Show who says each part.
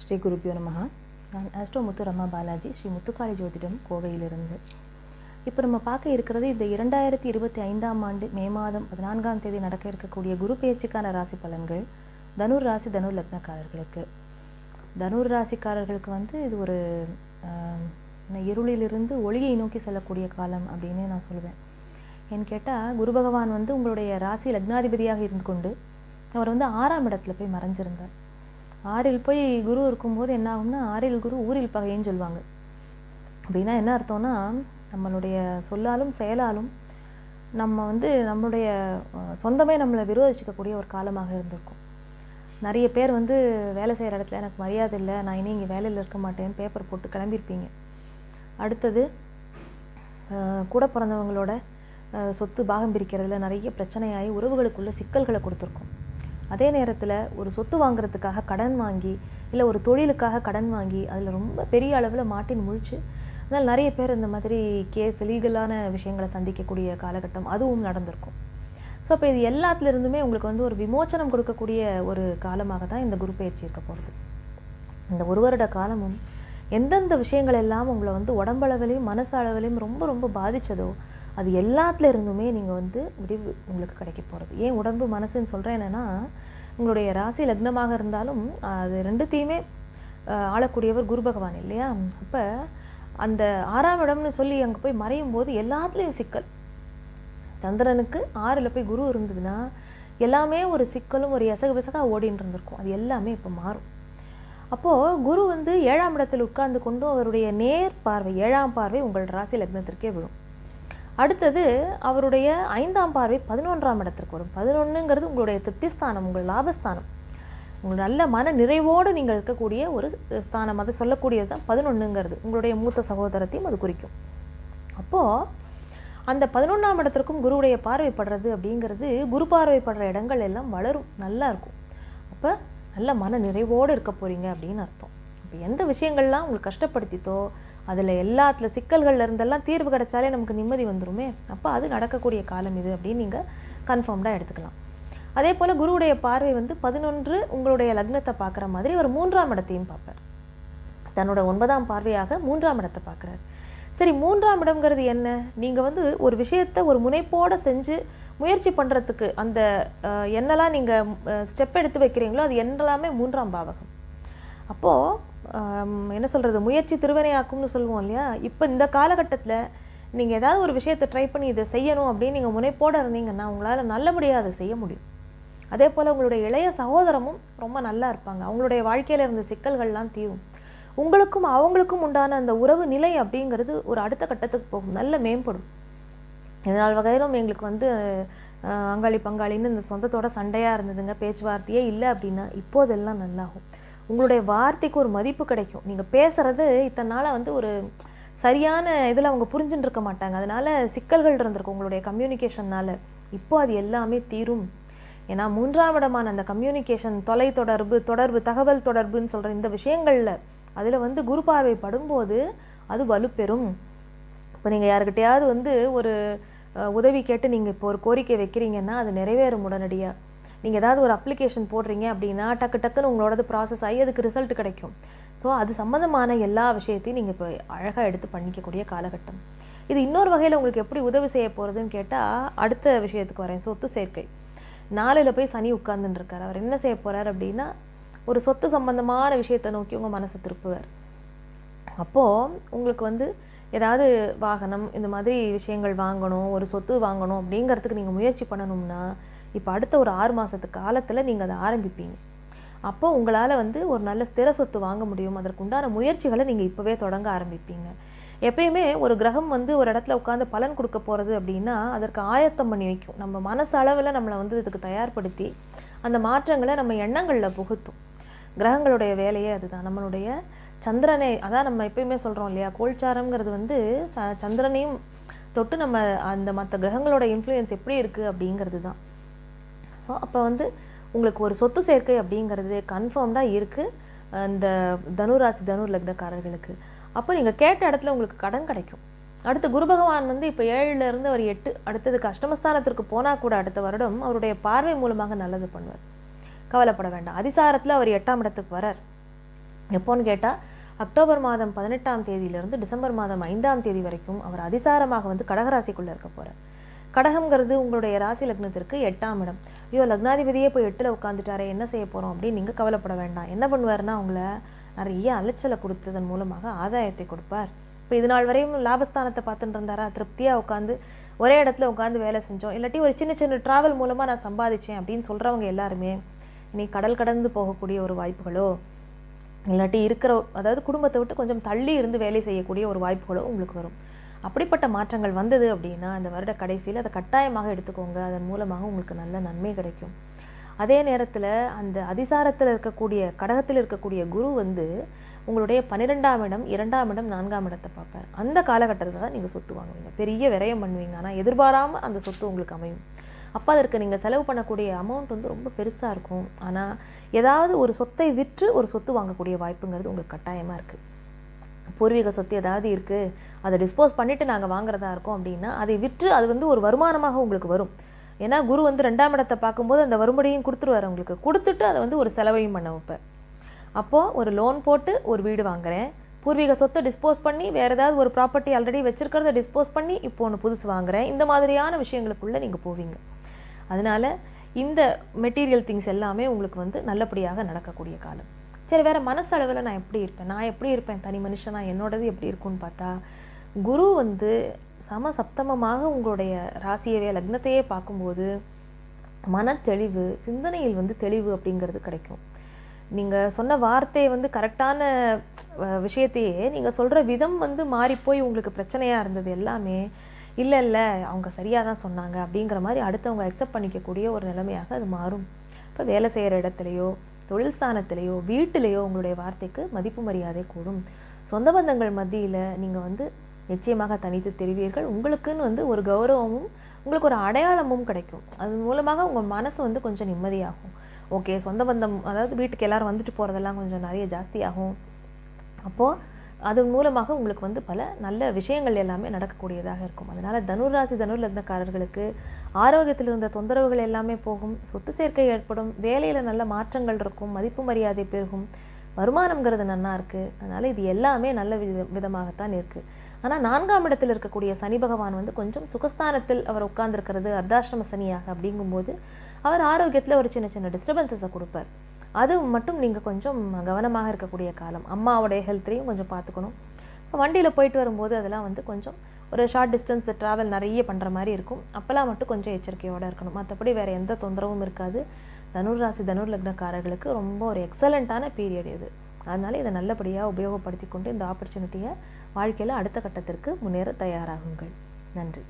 Speaker 1: ஸ்ரீ குருபியோ நமஹா. நான் ஆஸ்ட்ரோ முத்து ரமா பாலாஜி ஸ்ரீ முத்துக்காளி ஜோதிடம் கோவையிலிருந்து. இப்போ நம்ம பார்க்க இருக்கிறது இந்த இரண்டாயிரத்தி இருபத்தி ஐந்தாம் ஆண்டு மே மாதம் பதினான்காம் தேதி நடக்க இருக்கக்கூடிய குரு பயிற்சிக்கான ராசி பலன்கள் தனுர் ராசி தனுர் லக்னக்காரர்களுக்கு. தனுர் ராசிக்காரர்களுக்கு வந்து இது ஒரு ஆஹ், இருளிலிருந்து ஒளியை நோக்கி செல்லக்கூடிய காலம் அப்படின்னு நான் சொல்லுவேன் ஏன்னு கேட்டால் குரு பகவான் வந்து உங்களுடைய ராசி லக்னாதிபதியாக இருந்து கொண்டு அவர் வந்து ஆறாம் இடத்துல போய் மறைஞ்சிருந்தார். ஆறில் போய் குரு இருக்கும்போது என்ன ஆகும்னா ஆறில் குரு ஊரில் பகைன்னு சொல்லுவாங்க. அப்படின்னா என்ன அர்த்தம்னா நம்மளுடைய சொல்லாலும் செயலாலும் நம்ம வந்து நம்மளுடைய சொந்தமே நம்மளை விரோதிச்சிக்கக்கூடிய ஒரு காலமாக இருந்திருக்கும். நிறைய பேர் வந்து வேலை செய்கிற இடத்துல எனக்கு மரியாதை இல்லை நான் இனி இங்கே வேலையில் இருக்க மாட்டேன்னு பேப்பர் போட்டு கிளம்பியிருப்பீங்க. அடுத்தது கூட பிறந்தவங்களோட சொத்து பாகம் பிரிக்கிறதுல நிறைய பிரச்சனையாகி உறவுகளுக்குள்ள சிக்கல்களை கொடுத்துருக்கோம். அதே நேரத்தில் ஒரு சொத்து வாங்குறதுக்காக கடன் வாங்கி இல்லை ஒரு தொழிலுக்காக கடன் வாங்கி அதில் ரொம்ப பெரிய அளவில் மாட்டின் முழிச்சு அதனால் நிறைய பேர் இந்த மாதிரி கேஸ் லீகலான விஷயங்களை சந்திக்கக்கூடிய காலகட்டம் அதுவும் நடந்திருக்கும். ஸோ அப்போ இது எல்லாத்துலேருந்துமே உங்களுக்கு வந்து ஒரு விமோச்சனம் கொடுக்கக்கூடிய ஒரு காலமாக தான் இந்த குரு பயிற்சி இருக்க போகிறது இந்த ஒரு வருட காலமும் எந்தெந்த விஷயங்கள் எல்லாம் உங்களை வந்து உடம்பளவிலையும் மனசு அளவிலையும் ரொம்ப ரொம்ப பாதித்ததோ அது எல்லாத்துல இருந்துமே நீங்கள் வந்து முடிவு உங்களுக்கு கிடைக்க போகிறது ஏன் உடம்பு மனசுன்னு சொல்கிறேன் என்னென்னா உங்களுடைய ராசி லக்னமாக இருந்தாலும் அது ரெண்டுத்தையுமே ஆளக்கூடியவர் குரு பகவான் இல்லையா? அப்போ அந்த ஆறாம் இடம்னு சொல்லி அங்கே போய் மறையும் போது எல்லாத்துலேயும் சிக்கல். சந்திரனுக்கு ஆறில் போய் குரு இருந்ததுன்னா எல்லாமே ஒரு சிக்கலும் ஒரு எசகு பிசகாக ஓடின்னு இருந்திருக்கும். அது எல்லாமே இப்போ மாறும். அப்போது குரு வந்து ஏழாம் இடத்தில் உட்கார்ந்து கொண்டு அவருடைய நேர் பார்வை ஏழாம் பார்வை உங்கள் ராசி லக்னத்திற்கே விழும். அடுத்தது அவருடைய ஐந்தாம் பார்வை பதினொன்றாம் இடத்திற்கு வரும். பதினொன்றுங்கிறது உங்களுடைய திருப்திஸ்தானம் உங்கள் லாபஸ்தானம். உங்கள் நல்ல மன நிறைவோடு நீங்கள் இருக்கக்கூடிய ஒரு ஸ்தானம். அது சொல்லக்கூடியது தான் பதினொன்றுங்கிறது உங்களுடைய மூத்த சகோதரத்தையும் அது குறிக்கும். அப்போது அந்த பதினொன்றாம் இடத்திற்கும் குருவுடைய பார்வைப்படுறது அப்படிங்கிறது குரு பார்வைப்படுற இடங்கள் எல்லாம் வளரும். நல்லா இருக்கும். அப்போ நல்ல மன நிறைவோடு இருக்க போறீங்க அப்படின்னு அர்த்தம். இப்போ எந்த விஷயங்கள்லாம் உங்களுக்கு கஷ்டப்படுத்தித்தோ அதில் எல்லாத்துல சிக்கல்கள்ல இருந்தெல்லாம் தீர்வு கிடைச்சாலே நமக்கு நிம்மதி வந்துருமே. அப்போ அது நடக்கக்கூடிய காலம் இது அப்படின்னு நீங்கள் கன்ஃபார்ம்டாக எடுத்துக்கலாம். அதே போல் குருவுடைய பார்வை வந்து பதினொன்று உங்களுடைய லக்னத்தை பார்க்குற மாதிரி ஒரு மூன்றாம் இடத்தையும் பார்ப்பார். தன்னோட ஒன்பதாம் பார்வையாக மூன்றாம் இடத்தை பார்க்குறாரு. சரி மூன்றாம் இடம்ங்கிறது என்ன? நீங்கள் வந்து ஒரு விஷயத்தை ஒரு முனைப்போடு செஞ்சு முயற்சி பண்ணுறதுக்கு அந்த என்னெல்லாம் நீங்கள் ஸ்டெப் எடுத்து வைக்கிறீங்களோ அது என்னெல்லாமே மூன்றாம் பாவகம். அப்போது என்ன சொல்கிறது முயற்சி திருவினையாக்கும்னு சொல்லுவோம் இல்லையா? இப்போ இந்த காலகட்டத்தில் நீங்கள் ஏதாவது ஒரு விஷயத்தை ட்ரை பண்ணி இதை செய்யணும் அப்படின்னு நீங்கள் முனைப்போடு இருந்தீங்கன்னா உங்களால் நல்லபடியாக அதை செய்ய முடியும். அதே போல் உங்களுடைய இளைய சகோதரமும் ரொம்ப நல்லா இருப்பாங்க. அவங்களுடைய வாழ்க்கையில் இருந்த சிக்கல்கள்லாம் தீரும். உங்களுக்கும் அவங்களுக்கும் உண்டான அந்த உறவு நிலை அப்படிங்கிறது ஒரு அடுத்த கட்டத்துக்கு போகும். நல்ல மேம்படும். இதனால் வகையிலும் எங்களுக்கு வந்து அங்காளி பங்காளின்னு இந்த சொந்தத்தோட சண்டையாக இருந்ததுங்க. பேச்சுவார்த்தையே இல்லை அப்படின்னா இப்போதெல்லாம் நல்லாகும். உங்களுடைய வார்த்தைக்கு ஒரு மதிப்பு கிடைக்கும். நீங்கள் பேசுகிறது இத்தனை நாளாக வந்து ஒரு சரியான இதில் அவங்க புரிஞ்சுட்டு இருக்க மாட்டாங்க. அதனால சிக்கல்கள் இருந்திருக்கும் உங்களுடைய கம்யூனிகேஷன்னால் இப்போ அது எல்லாமே தீரும். ஏன்னா மூன்றாம் இடமான அந்த கம்யூனிகேஷன் தொலை தொடர்பு தொடர்பு தகவல் தொடர்புன்னு சொல்கிற இந்த விஷயங்களில் அதில் வந்து குரு பார்வை படும்போது அது வலுப்பெறும். இப்போ நீங்கள் யாருக்கிட்டையாவது வந்து ஒரு உதவி கேட்டு நீங்கள் இப்போ ஒரு கோரிக்கை வைக்கிறீங்கன்னா அது நிறைவேறும் உடனடியாக நீங்கள் ஏதாவது ஒரு அப்ளிகேஷன் போடுறீங்க அப்படின்னா டக்கு டக்குன்னு உங்களோடது ப்ராசஸ் ஆகி அதுக்கு ரிசல்ட் கிடைக்கும். ஸோ அது சம்மந்தமான எல்லா விஷயத்தையும் நீங்கள் இப்போ அழகாக எடுத்து பண்ணிக்கக்கூடிய காலகட்டம். இது இன்னொரு வகையில் உங்களுக்கு எப்படி உதவி செய்ய போகிறதுன்னு கேட்டால் அடுத்த விஷயத்துக்கு வரேன். சொத்து சேர்க்கை. நாளில் போய் சனி உட்கார்ந்துட்டு அவர் என்ன செய்ய போகிறார் அப்படின்னா ஒரு சொத்து சம்பந்தமான விஷயத்தை நோக்கி உங்கள் மனசை திருப்புவார். அப்போது உங்களுக்கு வந்து ஏதாவது வாகனம் இந்த மாதிரி விஷயங்கள் வாங்கணும் ஒரு சொத்து வாங்கணும் அப்படிங்கிறதுக்கு நீங்கள் முயற்சி பண்ணணும்னா இப்போ அடுத்த ஒரு ஆறு மாதத்து காலத்தில் நீங்கள் அதை ஆரம்பிப்பீங்க. அப்போ உங்களால் வந்து ஒரு நல்ல ஸ்திர சொத்து வாங்க முடியும். அதற்குண்டான முயற்சிகளை நீங்கள் இப்போவே தொடங்க ஆரம்பிப்பீங்க. எப்பயுமே ஒரு கிரகம் வந்து ஒரு இடத்துல உட்காந்து பலன் கொடுக்க போகிறது அப்படின்னா அதற்கு ஆயத்தம் பண்ணி வைக்கும். நம்ம மனசளவில் நம்மளை வந்து இதுக்கு தயார்படுத்தி அந்த மாற்றங்களை நம்ம எண்ணங்களில் புகுத்தும். கிரகங்களுடைய வேலையே அதுதான். நம்மளுடைய சந்திரனை அதான் நம்ம எப்பயுமே சொல்கிறோம் இல்லையா? கோல்சாரம்ங்கிறது வந்து ச சந்திரனையும் தொட்டு நம்ம அந்த மற்ற கிரகங்களோட இன்ஃப்ளூயன்ஸ் எப்படி இருக்குது அப்படிங்கிறது தான் ஸோ அப்போ வந்து உங்களுக்கு ஒரு சொத்து சேர்க்கை அப்படிங்கிறது கன்ஃபார்ம்டாக இருக்குது அந்த தனுராசி தனுர் லக்னக்காரர்களுக்கு. அப்போ நீங்கள் கேட்ட இடத்துல உங்களுக்கு கடன் கிடைக்கும். அடுத்து குரு பகவான் வந்து இப்போ ஏழுலேருந்து அவர் எட்டு அடுத்தது அஷ்டமஸ்தானத்திற்கு போனால் கூட அடுத்த வருடம் அவருடைய பார்வை மூலமாக நல்லது பண்ணுவார். கவலைப்பட வேண்டாம். அதிசாரத்தில் அவர் எட்டாம் இடத்துக்கு வரார். எப்போன்னு கேட்டால் அக்டோபர் மாதம் பதினெட்டாம் தேதியிலிருந்து டிசம்பர் மாதம் ஐந்தாம் தேதி வரைக்கும் அவர் அதிசாரமாக வந்து கடகராசிக்குள்ளே இருக்க போகிறார் கடகம்ங்கிறது உங்களுடைய ராசி லக்னத்திற்கு எட்டாம் இடம். ஐயோ லக்னாதிபதியே போய் எட்டில் உட்காந்துட்டாரே என்ன செய்ய போகிறோம் அப்படின்னு நீங்கள் கவலைப்பட வேண்டாம். என்ன பண்ணுவாருன்னா உங்களை நிறைய அலைச்சலை கொடுத்ததன் மூலமாக ஆதாயத்தை கொடுப்பார். இப்போ இது நாள் வரையும் லாபஸ்தானத்தை பார்த்துட்டு இருந்தாரா? திருப்தியாக உட்காந்து ஒரே இடத்துல உட்காந்து வேலை செஞ்சோம். இல்லாட்டி ஒரு சின்ன சின்ன ட்ராவல் மூலமாக நான் சம்பாதிச்சேன் அப்படின்னு சொல்கிறவங்க எல்லாருமே இனி கடல் கடந்து போகக்கூடிய ஒரு வாய்ப்புகளோ இல்லாட்டி இருக்கிற அதாவது குடும்பத்தை விட்டு கொஞ்சம் தள்ளி இருந்து வேலை செய்யக்கூடிய ஒரு வாய்ப்புகளோ உங்களுக்கு வரும். அப்படிப்பட்ட மாற்றங்கள் வந்தது அப்படின்னா அந்த வருட கடைசியில் அதை கட்டாயமாக எடுத்துக்கோங்க. அதன் மூலமாக உங்களுக்கு நல்ல நன்மை கிடைக்கும். அதே நேரத்தில் அந்த அதிசாரத்தில் இருக்கக்கூடிய கடகத்தில் இருக்கக்கூடிய குரு வந்து உங்களுடைய பன்னிரெண்டாம் இடம் இரண்டாம் இடம் நான்காம் இடத்தை பார்ப்பார். அந்த காலகட்டத்தில் தான் நீங்கள் சொத்து வாங்குவீங்க. பெரிய விரயம் பண்ணுவீங்க. ஆனால் எதிர்பாராமல் அந்த சொத்து உங்களுக்கு அமையும். அப்போ அதற்கு நீங்கள் செலவு பண்ணக்கூடிய அமௌண்ட் வந்து ரொம்ப பெருசாக இருக்கும். ஆனால் ஏதாவது ஒரு சொத்தை விற்று ஒரு சொத்து வாங்கக்கூடிய வாய்ப்புங்கிறது உங்களுக்கு கட்டாயமாக இருக்குது பூர்வீக சொத்து ஏதாவது இருக்குது அதை டிஸ்போஸ் பண்ணிவிட்டு நாங்கள் வாங்குறதா இருக்கோம் அப்படின்னா அதை விற்று அது வந்து ஒரு வருமானமாக உங்களுக்கு வரும். ஏன்னா குரு வந்து ரெண்டாம் இடத்தை பார்க்கும்போது அந்த வரும்படியும் கொடுத்துருவார் உங்களுக்கு. கொடுத்துட்டு அதை வந்து ஒரு செலவையும் பண்ண வைப்பேன் அப்போது ஒரு லோன் போட்டு ஒரு வீடு வாங்குறேன். பூர்வீக சொத்தை டிஸ்போஸ் பண்ணி வேறு ஏதாவது ஒரு ப்ராப்பர்ட்டி ஆல்ரெடி வச்சுருக்கிறத டிஸ்போஸ் பண்ணி இப்போ ஒன்று புதுசு வாங்குறேன். இந்த மாதிரியான விஷயங்களுக்குள்ளே நீங்கள் போவீங்க. அதனால் இந்த மெட்டீரியல் திங்ஸ் எல்லாமே உங்களுக்கு வந்து நல்லபடியாக நடக்கக்கூடிய காலம். சரி வேறு மனசளவில் நான் எப்படி இருப்பேன்? நான் எப்படி இருப்பேன்? தனி மனுஷனா என்னோடது எப்படி இருக்கும்னு பார்த்தா குரு வந்து சம சப்தமமாக உங்களுடைய ராசியவே லக்னத்தையே பார்க்கும்போது மன தெளிவு சிந்தனையில் வந்து தெளிவு அப்படிங்கிறது கிடைக்கும். நீங்கள் சொன்ன வார்த்தை வந்து கரெக்டான விஷயத்தையே நீங்கள் சொல்கிற விதம் வந்து மாறிப்போய் உங்களுக்கு பிரச்சனையாக இருந்தது எல்லாமே இல்லை இல்லை அவங்க சரியாக தான் சொன்னாங்க அப்படிங்கிற மாதிரி அடுத்தவங்க அக்செப்ட் பண்ணிக்கக்கூடிய ஒரு நிலைமையாக அது மாறும். இப்போ வேலை செய்கிற இடத்துலையோ தொழில் ஸ்தானத்திலேயோ வீட்டிலேயோ உங்களுடைய வார்த்தைக்கு மதிப்பு மரியாதை கூடும். சொந்த பந்தங்கள் மத்தியில் நீங்கள் வந்து நிச்சயமாக தனித்து தெரிவீர்கள். உங்களுக்குன்னு வந்து ஒரு கௌரவமும் உங்களுக்கு ஒரு அடையாளமும் கிடைக்கும். அது மூலமாக உங்கள் மனசு வந்து கொஞ்சம் நிம்மதியாகும். ஓகே சொந்த பந்தம் அதாவது வீட்டுக்கு எல்லாரும் வந்துட்டு போகிறதெல்லாம் கொஞ்சம் நிறைய ஜாஸ்தியாகும். அப்போது அதன் மூலமாக உங்களுக்கு வந்து பல நல்ல விஷயங்கள் எல்லாமே நடக்கக்கூடியதாக இருக்கும். அதனால் தனுராசி தனுர் லக்னக்காரர்களுக்கு ஆரோக்கியத்தில் இருந்த தொந்தரவுகள் எல்லாமே போகும். சொத்து சேர்க்கை ஏற்படும். வேலையில் நல்ல மாற்றங்கள் இருக்கும். மதிப்பு மரியாதை பெருகும். வருமானம்ங்கிறது நன்னா இருக்குது அதனால் இது எல்லாமே நல்ல வித விதமாகத்தான் இருக்குது ஆனால் நான்காம் இடத்தில் இருக்கக்கூடிய சனி பகவான் வந்து கொஞ்சம் சுகஸ்தானத்தில் அவர் உட்கார்ந்துருக்கிறது அர்த்தாசிரம சனியாக அப்படிங்கும்போது அவர் ஆரோக்கியத்தில் ஒரு சின்ன சின்ன டிஸ்டர்பன்சஸை கொடுப்பார். அது மட்டும் நீங்கள் கொஞ்சம் கவனமாக இருக்கக்கூடிய காலம். அம்மாவோடைய ஹெல்த்லையும் கொஞ்சம் பார்த்துக்கணும். இப்போ வண்டியில் போயிட்டு வரும்போது அதெல்லாம் வந்து கொஞ்சம் ஒரு ஷார்ட் டிஸ்டன்ஸ் ட்ராவல் நிறைய பண்ணுற மாதிரி இருக்கும். அப்போல்லாம் மட்டும் கொஞ்சம் எச்சரிக்கையோடு இருக்கணும். மற்றபடி வேறு எந்த தொந்தரவும் இருக்காது. தனுர் ராசி தனுர் லக்னக்காரர்களுக்கு ரொம்ப ஒரு எக்ஸலண்ட்டான பீரியட் இது. அதனால் இதை நல்லபடியாக உபயோகப்படுத்தி கொண்டு இந்த ஆப்பர்ச்சுனிட்டியை வாழ்க்கையில் அடுத்த கட்டத்திற்கு முன்னேற தயாராகுங்கள். நன்றி.